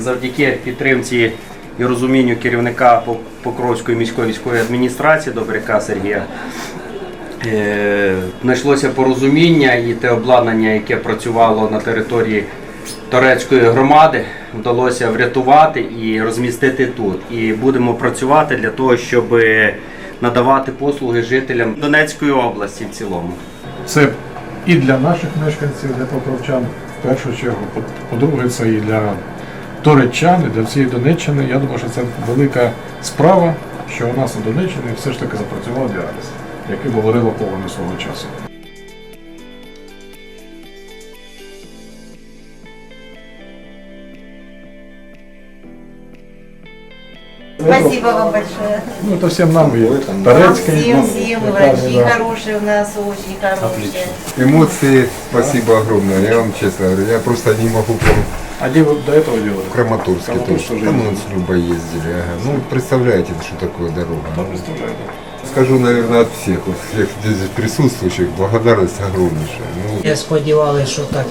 завдяки підтримці і розумінню керівника Пок- Покровської міської військової адміністрації Добряка Сергія е, знайшлося порозуміння і те обладнання, яке працювало на території Торецької громади, вдалося врятувати і розмістити тут. І будемо працювати для того, щоб надавати послуги жителям Донецької області в цілому. Це і для наших мешканців, для покровчан, в першу чергу. По- По-друге, це і для туреччан, і для всієї Донеччини. Я думаю, що це велика справа, що у нас на Донеччині все ж таки запрацював діаліз, який говорило повно свого часу. Спасибо вам большое. Ну, це всім нам і Вам Торецький. всем, всем врачи хорошие у нас, очень хорошие. Эмоции, спасибо огромное. Я вам честно говорю, я просто не могу А де ви до цього делали? в Краматорске Краматорск тоже. тоже Там мы с Любой ездили. Ага. Ну, представляете, что такое дорога. Представляєте. Скажу, наверное, от всех, от всех здесь присутствующих, благодарность огромнейшая. Ну, Я сподівалися, що так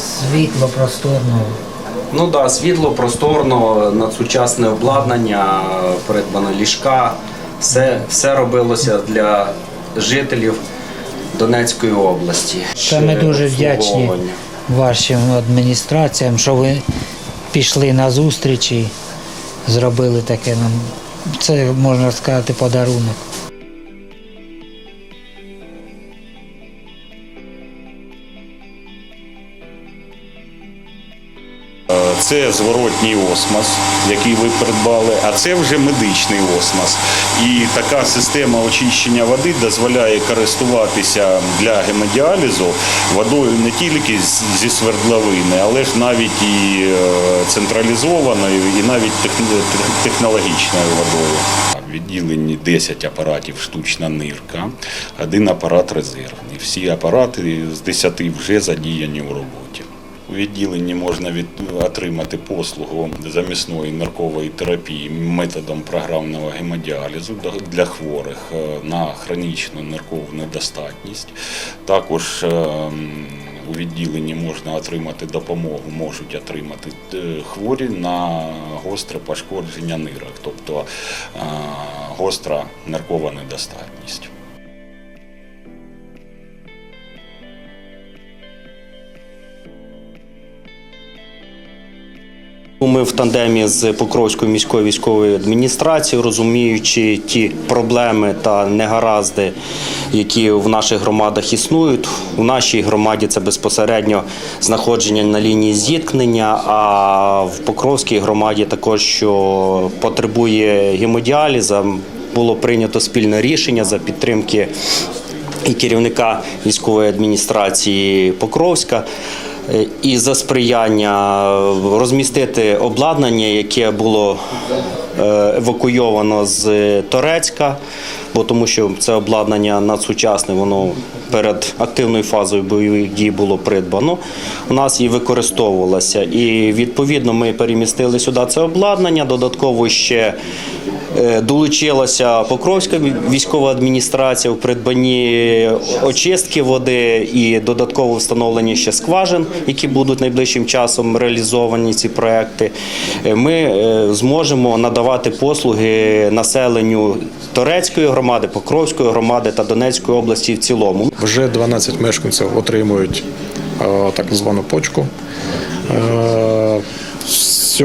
світло, просторно. Ну так, да, світло, просторно, надсучасне обладнання, придбано ліжка. Все, все робилося для жителів Донецької області. Та ми дуже вдячні. Вашим адміністраціям, що ви пішли на зустріч і зробили таке нам. Це можна сказати подарунок. Це зворотній осмос, який ви придбали, а це вже медичний осмос. І така система очищення води дозволяє користуватися для гемодіалізу водою не тільки зі свердловини, але ж навіть і е, централізованою, і навіть технологічною водою. В відділенні 10 апаратів штучна нирка, один апарат резервний. Всі апарати з 10 вже задіяні у роботі. У відділенні можна від, отримати послугу замісної наркової терапії методом програмного гемодіалізу для хворих е, на хронічну ниркову недостатність. Також е, у відділенні можна отримати допомогу, можуть отримати е, хворі на гостре пошкодження нирок, тобто гостра ниркова недостатність. Ми в тандемі з Покровською міською військовою адміністрацією, розуміючи ті проблеми та негаразди, які в наших громадах існують. У нашій громаді це безпосередньо знаходження на лінії зіткнення, а в Покровській громаді також що потребує гемодіаліза. Було прийнято спільне рішення за підтримки і керівника військової адміністрації Покровська. І за сприяння розмістити обладнання, яке було е, евакуйовано з Торецька, бо тому що це обладнання надсучасне, воно перед активною фазою бойових дій було придбано. У нас і використовувалося. І відповідно ми перемістили сюди це обладнання. Додатково ще Долучилася Покровська військова адміністрація в придбанні очистки води і додатково встановлення ще скважин, які будуть найближчим часом реалізовані ці проекти. Е, Ми е, зможемо надавати послуги населенню Торецької громади, Покровської громади та Донецької області в цілому. Вже 12 мешканців отримують е, так звану почку.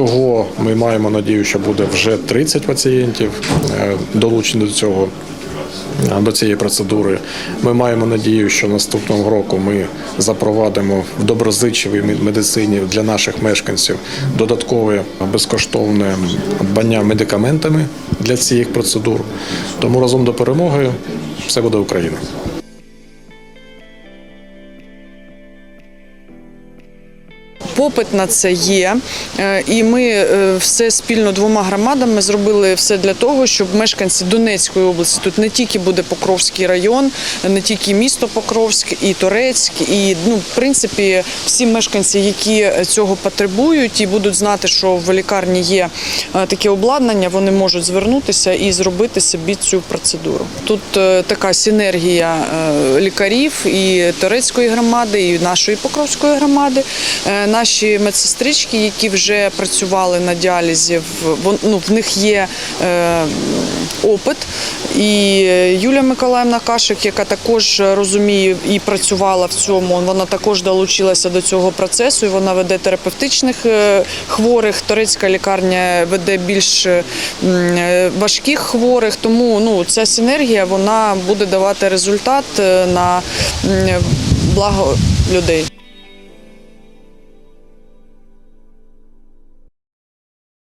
Всього ми маємо надію, що буде вже 30 пацієнтів е, долучені до цього. е, До цієї процедури ми маємо надію, що наступного року ми запровадимо в доброзичливій мед- медицині для наших мешканців додаткове безкоштовне дбання медикаментами для цих процедур. Тому разом до перемоги все буде Україна. Попит на це є, Е, і ми е, все спільно двома громадами зробили все для того, щоб мешканці Донецької області тут не тільки буде Покровський район, не тільки місто Покровськ, і Торецьк, і ну, в принципі, всі мешканці, які цього потребують і будуть знати, що в лікарні є е, таке обладнання, вони можуть звернутися і зробити собі цю процедуру. Тут така синергія лікарів і Торецької громади, і нашої Покровської громади. Е, Наші медсестрички, які вже працювали на діалізі, в- ну, них є е, опит. І Юлія Миколаївна Кашик, яка також розуміє і працювала в цьому, вона також долучилася до цього процесу. і Вона веде терапевтичних е, хворих. Торецька лікарня веде більш е, е, важких хворих. Тому ну, ця синергія вона буде давати результат е, на благо людей.